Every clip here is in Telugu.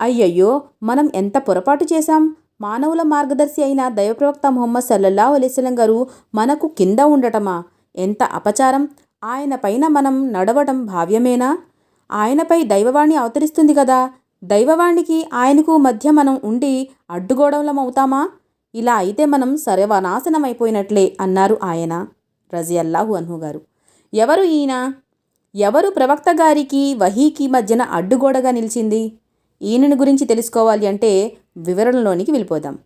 అయ్యయ్యో మనం ఎంత పొరపాటు చేశాం? మానవుల మార్గదర్శి అయిన దైవప్రవక్త మొహమ్మద్ సల్లల్లా అలైస్లం గారు మనకు కింద ఉండటమా? ఎంత అపచారం! ఆయన పైన మనం నడవడం భావ్యమేనా? ఆయనపై దైవవాణి అవతరిస్తుంది కదా! దైవవాణికి ఆయనకు మధ్య మనం ఉండి అడ్డుగోడవలమవుతామా? ఇలా అయితే మనం సర్వనాశనమైపోయినట్లే అన్నారు ఆయన రజియల్లాహు అన్హు గారు. ఎవరు ఈయన? ఎవరు ప్రవక్త గారికి వహీకి మధ్యన అడ్డుగోడగా నిలిచింది? ఈయనను గురించి తెలుసుకోవాలి అంటే వివరణలోనికి వెళ్ళిపోదాం.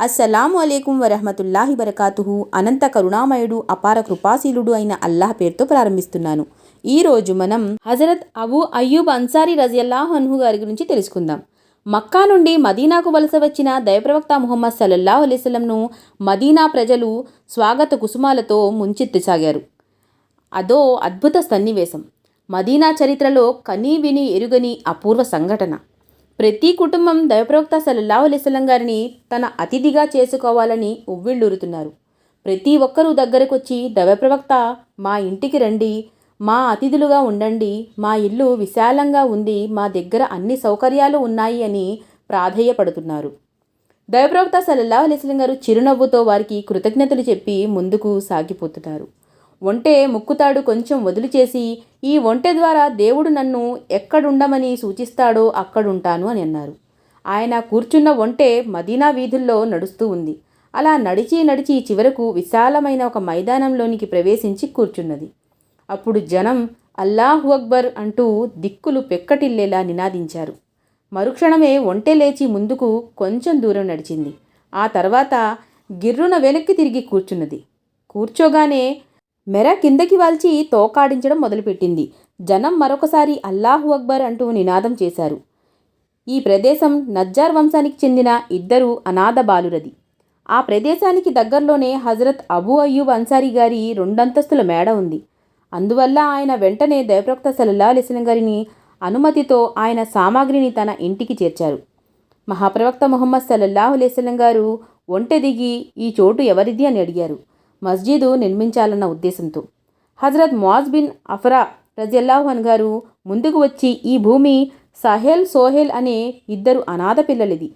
అస్సలాము అలైకుం వరహమతుల్లాహి వరకాతుహు. అనంత కరుణామయుడు అపార కృపాశీలుడు అయిన అల్లాహ్ పేరుతో ప్రారంభిస్తున్నాను. ఈరోజు మనం హజరత్ అబు అయ్యూబ్ అన్సారీ రజియల్లాహ్ అన్హు గారి గురించి తెలుసుకుందాం. మక్కా నుండి మదీనాకు వలస వచ్చిన దయప్రవక్త ముహమ్మద్ సల్లల్లాహు అలైస్లంను మదీనా ప్రజలు స్వాగత కుసుమాలతో ముంచెత్తసాగారు. అదో అద్భుత సన్నివేశం. మదీనా చరిత్రలో కనీ విని ఎరుగని అపూర్వ సంఘటన. ప్రతి కుటుంబం దైవప్రవక్త సల్లల్లాహు అలైస్లం గారిని తన అతిథిగా చేసుకోవాలని ఉవ్విళ్ళూరుతున్నారు. ప్రతి ఒక్కరూ దగ్గరకొచ్చి దైవప్రవక్త మా ఇంటికి రండి మా అతిథులుగా ఉండండి మా ఇల్లు విశాలంగా ఉంది మా దగ్గర అన్ని సౌకర్యాలు ఉన్నాయి అని ప్రాధేయపడుతున్నారు. దైవప్రవక్త సల్లల్లాహు అలైస్లం గారు చిరునవ్వుతో వారికి కృతజ్ఞతలు చెప్పి ముందుకు సాగిపోతున్నారు. ఒంటె ముక్కుతాడు కొంచెం వదులు చేసి ఈ ఒంటె ద్వారా దేవుడు నన్ను ఎక్కడుండమని సూచిస్తాడో అక్కడుంటాను అని అన్నారు. ఆయన కూర్చున్న ఒంటె మదీనా వీధుల్లో నడుస్తూ ఉంది. అలా నడిచి నడిచి చివరకు విశాలమైన ఒక మైదానంలోనికి ప్రవేశించి కూర్చున్నది. అప్పుడు జనం అల్లాహు అక్బర్ అంటూ దిక్కులు పెక్కటిల్లేలా నినాదించారు. మరుక్షణమే ఒంటె లేచి ముందుకు కొంచెం దూరం నడిచింది. ఆ తర్వాత గిర్రున వెనక్కి తిరిగి కూర్చున్నది. కూర్చోగానే మెర కిందకి వాల్చి తోకాడించడం మొదలుపెట్టింది. జనం మరొకసారి అల్లాహు అక్బర్ అంటూ నినాదం చేశారు. ఈ ప్రదేశం నజ్జార్ వంశానికి చెందిన ఇద్దరు అనాథ బాలురది. ఆ ప్రదేశానికి దగ్గరలోనే హజరత్ అబూ అయ్యూబ్ అన్సారీ గారి రెండంతస్తుల మేడ ఉంది. అందువల్ల ఆయన వెంటనే దయప్రవక్త సలల్లా లిసిన గారిని అనుమతితో ఆయన సామాగ్రిని తన ఇంటికి చేర్చారు. మహాప్రవక్త ముహమ్మద్ సల్లల్లాహు లేసలం గారు ఒంటె దిగి ఈ చోటు ఎవరిది అని అడిగారు. మస్జిదు నిర్మించాలన్న ఉద్దేశంతో. హజరత్ మాజ్ బిన్ అఫరా రజల్లాహన్ గారు ముందుకు వచ్చి ఈ భూమి సహేల్ సోహెల్ అనే ఇద్దరు అనాథ పిల్లలిది.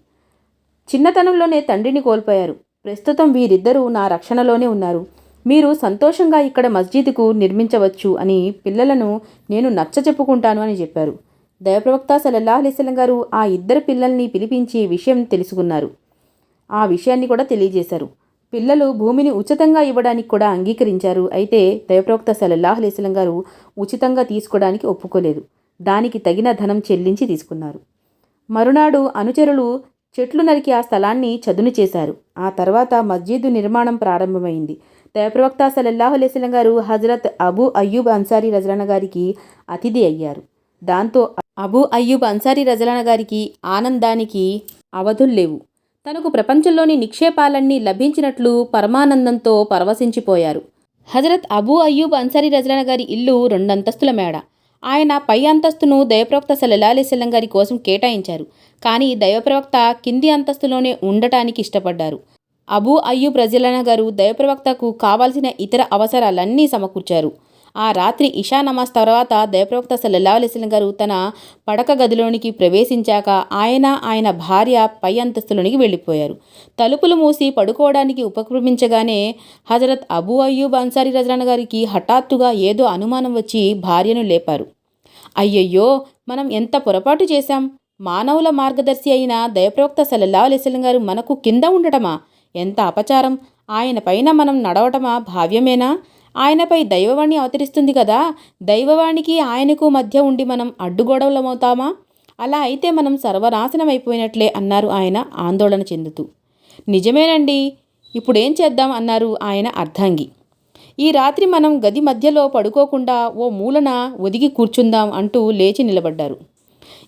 చిన్నతనంలోనే తండ్రిని కోల్పోయారు. ప్రస్తుతం వీరిద్దరూ నా రక్షణలోనే ఉన్నారు. మీరు సంతోషంగా ఇక్కడ మస్జిద్కు నిర్మించవచ్చు అని పిల్లలను నేను నచ్చ చెప్పుకుంటాను అని చెప్పారు. దయప్రవక్త సలల్లా అలిస్లం గారు ఆ ఇద్దరు పిల్లల్ని పిలిపించి విషయం తెలుసుకున్నారు. ఆ విషయాన్ని కూడా తెలియజేశారు. పిల్లలు భూమిని ఉచితంగా ఇవ్వడానికి కూడా అంగీకరించారు. అయితే దైవప్రవక్త సల్లల్లాహు అలైస్లం గారు ఉచితంగా తీసుకోవడానికి ఒప్పుకోలేదు. దానికి తగిన ధనం చెల్లించి తీసుకున్నారు. మరునాడు అనుచరులు చెట్లు నరికి ఆ స్థలాన్ని చదును చేశారు. ఆ తర్వాత మస్జిద్ నిర్మాణం ప్రారంభమైంది. దైవప్రవక్త సల్లల్లాహు అలైస్లం గారు హజరత్ అబూ అయ్యూబ్ అన్సారీ రజలాన గారికి అతిథి అయ్యారు. దాంతో అబూ అయ్యూబ్ అన్సారీ రజలాన గారికి ఆనందానికి అవధులు లేవు. తనకు ప్రపంచంలోని నిక్షేపాలన్నీ లభించినట్లు పరమానందంతో పరవశించిపోయారు. హజరత్ అబూ అయ్యూబ్ అన్సారీ రజలన గారి ఇల్లు రెండంతస్తుల మేడ. ఆయన పై అంతస్తును దైవప్రవక్త సల్లల్లా గారి కోసం కేటాయించారు. కానీ దైవప్రవక్త కింది అంతస్తులోనే ఉండటానికి ఇష్టపడ్డారు. అబూ అయ్యూబ్ రజలన గారు దైవప్రవక్తకు కావాల్సిన ఇతర అవసరాలన్నీ సమకూర్చారు. ఆ రాత్రి ఇషా నమాజ్ తర్వాత దయప్రవక్త సల్లల్లా గారు తన పడక గదిలోనికి ప్రవేశించాక ఆయన ఆయన భార్య పై అంతస్తులోనికి వెళ్ళిపోయారు. తలుపులు మూసి పడుకోవడానికి ఉపక్రమించగానే హజరత్ అబూ అయ్యూబ్ అన్సారీ రజరాన్ గారికి హఠాత్తుగా ఏదో అనుమానం వచ్చి భార్యను లేపారు. అయ్యయ్యో మనం ఎంత పొరపాటు చేశాం? మానవుల మార్గదర్శి అయిన దయప్రవక్త సల్లల్లా గారు మనకు కింద ఉండటమా? ఎంత అపచారం? ఆయన పైన మనం నడవటమా భావ్యమేనా? ఆయనపై దైవవాణి అవతరిస్తుంది కదా దైవవాణికి ఆయనకు మధ్య ఉండి మనం అడ్డుగోడవలమవుతామా అలా అయితే మనం సర్వనాశనం అయిపోయినట్లే అన్నారు ఆయన ఆందోళన చెందుతూ. నిజమేనండి ఇప్పుడేం చేద్దాం అన్నారు ఆయన అర్ధాంగి. ఈ రాత్రి మనం గది మధ్యలో పడుకోకుండా ఓ మూలన ఒదిగి కూర్చుందాం అంటూ లేచి నిలబడ్డారు.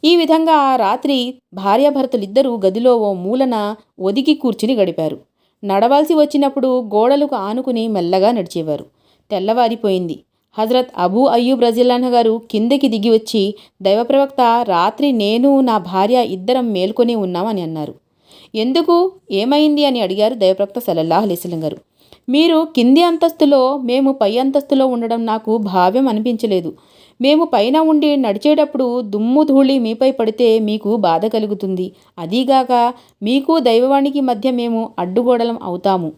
ఈ విధంగా ఆ రాత్రి భార్యాభర్తలిద్దరూ గదిలో ఓ మూలన ఒదిగి కూర్చుని గడిపారు. నడవాల్సి వచ్చినప్పుడు గోడలకు ఆనుకుని మెల్లగా నడిచేవారు. తెల్లవారిపోయింది. హజరత్ అబూ అయ్యూబ్ రజిల్లాన్ గారు కిందకి దిగి వచ్చి దైవప్రవక్త రాత్రి నేను నా భార్య ఇద్దరం మేల్కొని ఉన్నామని అన్నారు. ఎందుకు? ఏమైంది? అని అడిగారు దైవప్రవక్త సల్లల్లాహు అలైస్లం గారు. మీరు కింది అంతస్తులో మేము పై అంతస్తులో ఉండడం నాకు భావ్యం అనిపించలేదు. మేము పైన ఉండి నడిచేటప్పుడు దుమ్ము ధూళి మీపై పడితే మీకు బాధ కలుగుతుంది. అదీగాక మీకు దైవవాణికి మధ్య మేము అడ్డుగోడలం అవుతాము.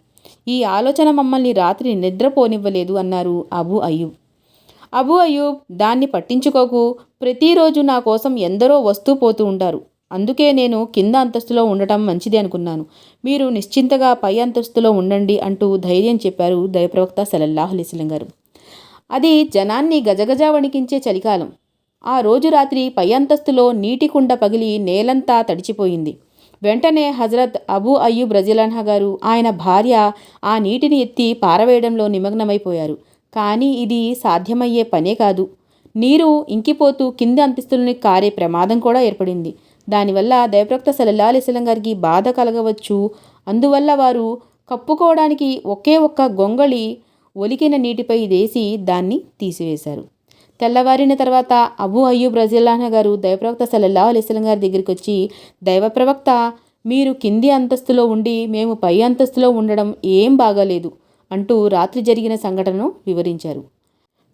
ఈ ఆలోచన మమ్మల్ని రాత్రి నిద్రపోనివ్వలేదు అన్నారు అబు అయ్యూబ్. అబు అయ్యూబ్ దాన్ని పట్టించుకోకు. ప్రతిరోజు నా కోసం ఎందరో వస్తూ పోతూ ఉంటారు. అందుకే నేను కింద అంతస్తులో ఉండటం మంచిది అనుకున్నాను. మీరు నిశ్చింతగా పై అంతస్తులో ఉండండి అంటూ ధైర్యం చెప్పారు దైవప్రవక్త సలల్లాహులిస్లం గారు. అది జనాన్ని గజగజ వణికించే చలికాలం. ఆ రోజు రాత్రి పై అంతస్తులో నీటి కుండ పగిలి నేలంతా తడిచిపోయింది. వెంటనే హజరత్ అబూ అయ్యూబ్ రజిలాన్హా గారు ఆయన భార్య ఆ నీటిని ఎత్తి పారవేయడంలో నిమగ్నమైపోయారు. కానీ ఇది సాధ్యమయ్యే పనే కాదు. నీరు ఇంకిపోతూ కింది అంతస్తులని కారే ప్రమాదం కూడా ఏర్పడింది. దానివల్ల దైవప్రక్త సలల్లా అలిస్లం గారికి బాధ కలగవచ్చు. అందువల్ల వారు కప్పుకోవడానికి ఒకే ఒక్క గొంగళి ఒలికిన నీటిపై వేసి దాన్ని తీసివేశారు. తెల్లవారిన తర్వాత అబు అయ్యూబ్ రజిల్లాన గారు దైవప్రవక్త సల్లల్లా అలిస్లం గారి దగ్గరికి వచ్చి దైవప్రవక్త మీరు కింది అంతస్తులో ఉండి మేము పై అంతస్తులో ఉండడం ఏం బాగాలేదు అంటూ రాత్రి జరిగిన సంఘటనను వివరించారు.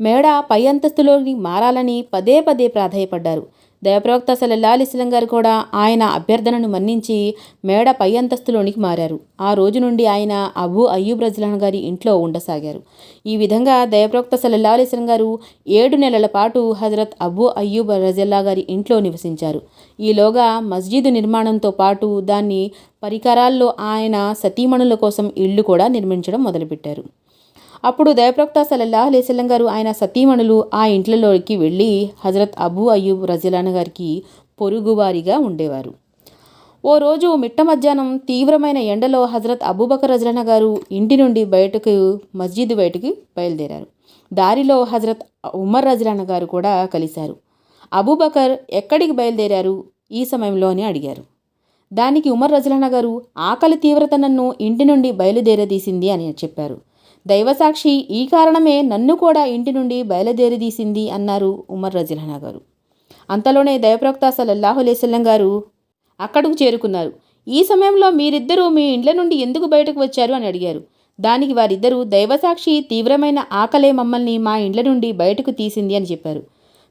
మేడ పై అంతస్తులోని మారాలని పదే పదే ప్రాధాయపడ్డారు. దయప్రవక్త సలల్లా అలిస్లం గారు కూడా ఆయన అభ్యర్థనను మన్నించి మేడ పై అంతస్తులోనికి మారారు. ఆ రోజు నుండి ఆయన అబూ అయ్యూబ్ రజలాన్ గారి ఇంట్లో ఉండసాగారు. ఈ విధంగా దయప్రవక్త సలల్లా అలిస్లం గారు ఏడు నెలల పాటు హజరత్ అబూ అయ్యూబ్ రజల్లా గారి ఇంట్లో నివసించారు. ఈలోగా మస్జిద్ నిర్మాణంతో పాటు దాన్ని పరికరాల్లో ఆయన సతీమణుల కోసం ఇళ్ళు కూడా నిర్మించడం మొదలుపెట్టారు. అప్పుడు దయప్రక్త సలల్లా అలేసల్లం గారు ఆయన సతీమణులు ఆ ఇంట్లలోకి వెళ్ళి హజరత్ అబూ అయ్యూబ్ రజలాన్ గారికి పొరుగువారిగా ఉండేవారు. ఓ రోజు మిట్ట మధ్యాహ్నం తీవ్రమైన ఎండలో హజరత్ అబూబకర్ రజలాన గారు ఇంటి నుండి బయటకు మస్జిద్ బయటకు బయలుదేరారు. దారిలో హజరత్ ఉమర్ రజలాన గారు కూడా కలిశారు. అబూబకర్ ఎక్కడికి బయలుదేరారు? ఈ సమయంలో అని అడిగారు. దానికి ఉమర్ రజలాన గారు ఆకలి తీవ్రత నన్ను ఇంటి నుండి బయలుదేరదీసింది అని చెప్పారు. దైవసాక్షి ఈ కారణమే నన్ను కూడా ఇంటి నుండి బయలుదేరిదీసింది అన్నారు ఉమర్ రజిల్హనా గారు. అంతలోనే దైవప్రవక్త సల్లల్లాహు గారు అక్కడకు చేరుకున్నారు. ఈ సమయంలో మీరిద్దరూ మీ ఇండ్ల నుండి ఎందుకు బయటకు వచ్చారు అని అడిగారు. దానికి వారిద్దరూ దైవసాక్షి తీవ్రమైన ఆకలే మమ్మల్ని మా ఇండ్ల నుండి బయటకు తీసింది అని చెప్పారు.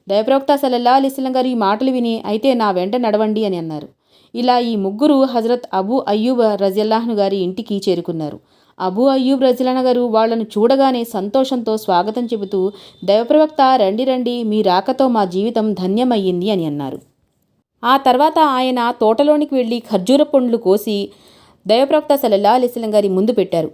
దైవప్రవక్త సలల్లా అలీస్లం గారు ఈ మాటలు విని అయితే నా వెంట నడవండి అని అన్నారు. ఇలా ఈ ముగ్గురు హజరత్ అబూ అయ్యూబ్ రజల్లాహ్ను గారి ఇంటికి చేరుకున్నారు. అబూ అయ్యూబ్ రజలాన గారు వాళ్ళను చూడగానే సంతోషంతో స్వాగతం చెబుతూ దైవప్రవక్త రండి రండి మీ రాకతో మా జీవితం ధన్యమయ్యింది అని అన్నారు. ఆ తర్వాత ఆయన తోటలోనికి వెళ్ళి ఖర్జూర పండ్లు కోసి దైవప్రవక్త సలల్లా అలిస్లం గారి ముందు పెట్టారు.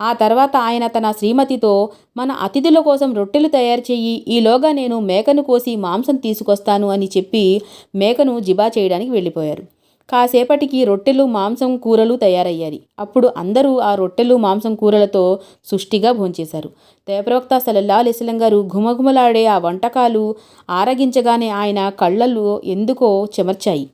ఆ తర్వాత ఆయన తన శ్రీమతితో మన అతిథుల కోసం రొట్టెలు తయారు చేయి ఈలోగా నేను మేకను కోసి మాంసం తీసుకొస్తాను అని చెప్పి మేకను జిబా చేయడానికి వెళ్ళిపోయారు. కాసేపటికి రొట్టెలు మాంసం కూరలు తయారయ్యాయి. అప్పుడు అందరూ ఆ రొట్టెలు మాంసం కూరలతో సుష్టిగా భోంచేశారు. దయప్రవక్త సలల్లా అలిస్లం గారు ఘుమఘుమలాడే ఆ వంటకాలు ఆరగించగానే ఆయన కళ్ళల్లో ఎందుకో చెమర్చాయి.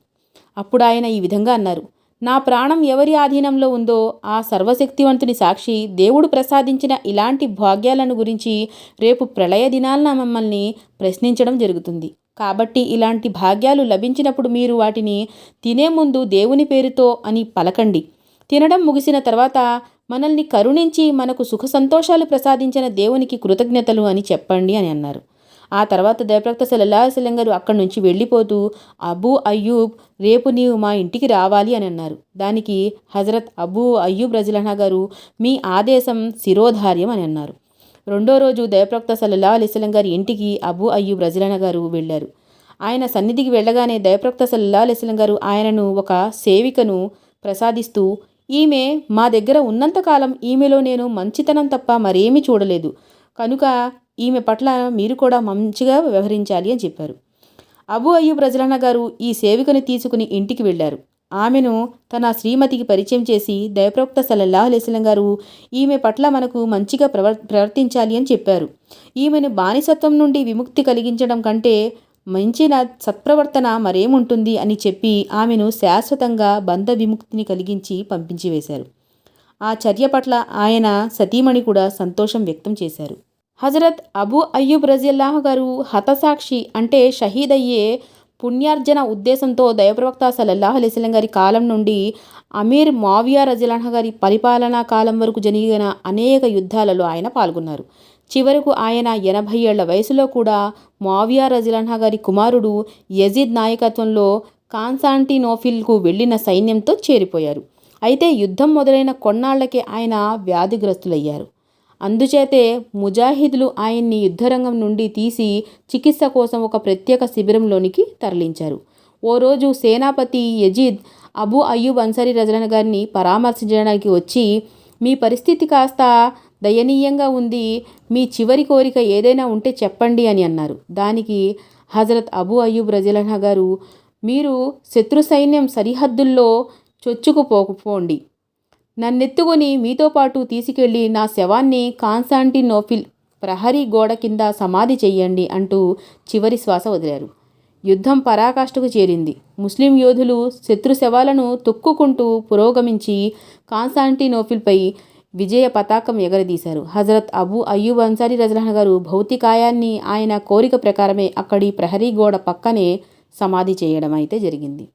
అప్పుడు ఆయన ఈ విధంగా అన్నారు నా ప్రాణం ఎవరి ఆధీనంలో ఉందో ఆ సర్వశక్తివంతుని సాక్షి దేవుడు ప్రసాదించిన ఇలాంటి భాగ్యాలను గురించి రేపు ప్రళయ దినాలన మమ్మల్ని ప్రశ్నించడం జరుగుతుంది. కాబట్టి ఇలాంటి భాగ్యాలు లభించినప్పుడు మీరు వాటిని తినే ముందు దేవుని పేరుతో అని పలకండి. తినడం ముగిసిన తర్వాత మనల్ని కరుణించి మనకు సుఖ సంతోషాలు ప్రసాదించిన దేవునికి కృతజ్ఞతలు అని చెప్పండి అని అన్నారు. ఆ తర్వాత దయప్రక్త సలల్లాహసలం గారు అక్కడి నుంచి వెళ్ళిపోతూ అబూ అయ్యూబ్ రేపు నీవు మా ఇంటికి రావాలి అని అన్నారు. దానికి హజరత్ అబూ అయ్యూబ్ రజలహా గారు మీ ఆదేశం శిరోధార్యం అని అన్నారు. రెండో రోజు దయప్రక్త సలలా అలిస్లం గారి ఇంటికి అబూ అయ్యూబ్ రజలాన గారు వెళ్ళారు. ఆయన సన్నిధికి వెళ్ళగానే దయప్రక్త సలలా అలిస్లం గారు ఆయనను ఒక సేవికను ప్రసాదిస్తూ ఈమె మా దగ్గర ఉన్నంతకాలం ఈమెలో నేను మంచితనం తప్ప మరేమీ చూడలేదు. కనుక ఈమె పట్ల మీరు కూడా మంచిగా వ్యవహరించాలి అని చెప్పారు. అబు అయ్యూబ్ రజలానా గారు ఈ సేవికను తీసుకుని ఇంటికి వెళ్ళారు. ఆమెను తన శ్రీమతికి పరిచయం చేసి దయప్రవక్త సల్లల్లాహు అలైస్లం గారు ఈమె పట్ల మనకు మంచిగా ప్రవర్ ప్రవర్తించాలి అని చెప్పారు. ఈమెను బానిసత్వం నుండి విముక్తి కలిగించడం కంటే మంచిన సత్ప్రవర్తన మరేముంటుంది అని చెప్పి ఆమెను శాశ్వతంగా బంధ విముక్తిని కలిగించి పంపించి వేశారు. ఆ చర్య పట్ల ఆయన సతీమణి కూడా సంతోషం వ్యక్తం చేశారు. హజరత్ అబూ అయ్యూబ్ రజిల్లాహ్ గారు హతసాక్షి అంటే షహీద్ అయ్యే పుణ్యార్జన ఉద్దేశంతో దైవప్రవక్త సల్లల్లాహు అలైస్లం గారి కాలం నుండి అమీర్ మావియా రజలాహ గారి పరిపాలనా కాలం వరకు జరిగిన అనేక యుద్ధాలలో ఆయన పాల్గొన్నారు. చివరకు ఆయన ఎనభై ఏళ్ళ వయసులో కూడా మావియా రజిలాన్హ గారి కుమారుడు యజీద్ నాయకత్వంలో కాన్సాంటినోఫిల్కు వెళ్ళిన సైన్యంతో చేరిపోయారు. అయితే యుద్ధం మొదలైన కొన్నాళ్ళకే ఆయన వ్యాధిగ్రస్తులయ్యారు. అందుచేతే ముజాహిదులు ఆయన్ని యుద్ధరంగం నుండి తీసి చికిత్స కోసం ఒక ప్రత్యేక శిబిరంలోనికి తరలించారు. ఓ రోజు సేనాపతి యజీద్ అబూ అయ్యూబ్ అన్సరీ రజలన్ గారిని పరామర్శించడానికి వచ్చి మీ పరిస్థితి కాస్త దయనీయంగా ఉంది. మీ చివరి కోరిక ఏదైనా ఉంటే చెప్పండి అని అన్నారు. దానికి హజరత్ అబూ అయ్యూబ్ రజలన్ గారు మీరు శత్రు సైన్యం సరిహద్దుల్లో చొచ్చుకుపోకపోండి నన్నెత్తుకొని మీతో పాటు తీసుకెళ్ళి నా శవాన్ని కాన్సాంటినోఫిల్ ప్రహరీ గోడ కింద సమాధి చెయ్యండి అంటూ చివరి శ్వాస వదిలారు. యుద్ధం పరాకాష్ఠకు చేరింది. ముస్లిం యోధులు శత్రు శవాలను తొక్కుకుంటూ పురోగమించి కాన్సాంటినోఫిల్పై విజయ పతాకం ఎగరదీశారు. హజరత్ అబు అయ్యూబ్ అన్సారీ రజలహన్ గారు భౌతికాయాన్ని ఆయన కోరిక ప్రకారమే అక్కడి ప్రహరీ గోడ పక్కనే సమాధి చేయడం అయితే జరిగింది.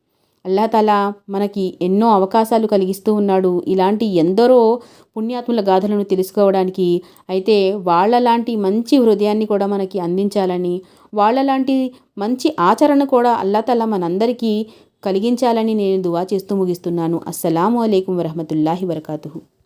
అల్లాతలా మనకి ఎన్నో అవకాశాలు కలిగిస్తూ ఉన్నాడు. ఇలాంటి ఎందరో పుణ్యాత్ముల గాథలను తెలుసుకోవడానికి అయితే వాళ్ళలాంటి మంచి హృదయాన్ని కూడా మనకి అందించాలని వాళ్ళలాంటి మంచి ఆచరణ కూడా అల్లాతలా మనందరికీ కలిగించాలని నేను దువా చేస్తూ ముగిస్తున్నాను. అస్సలాము అలైకుం వరహమతుల్లాహి వరకాతు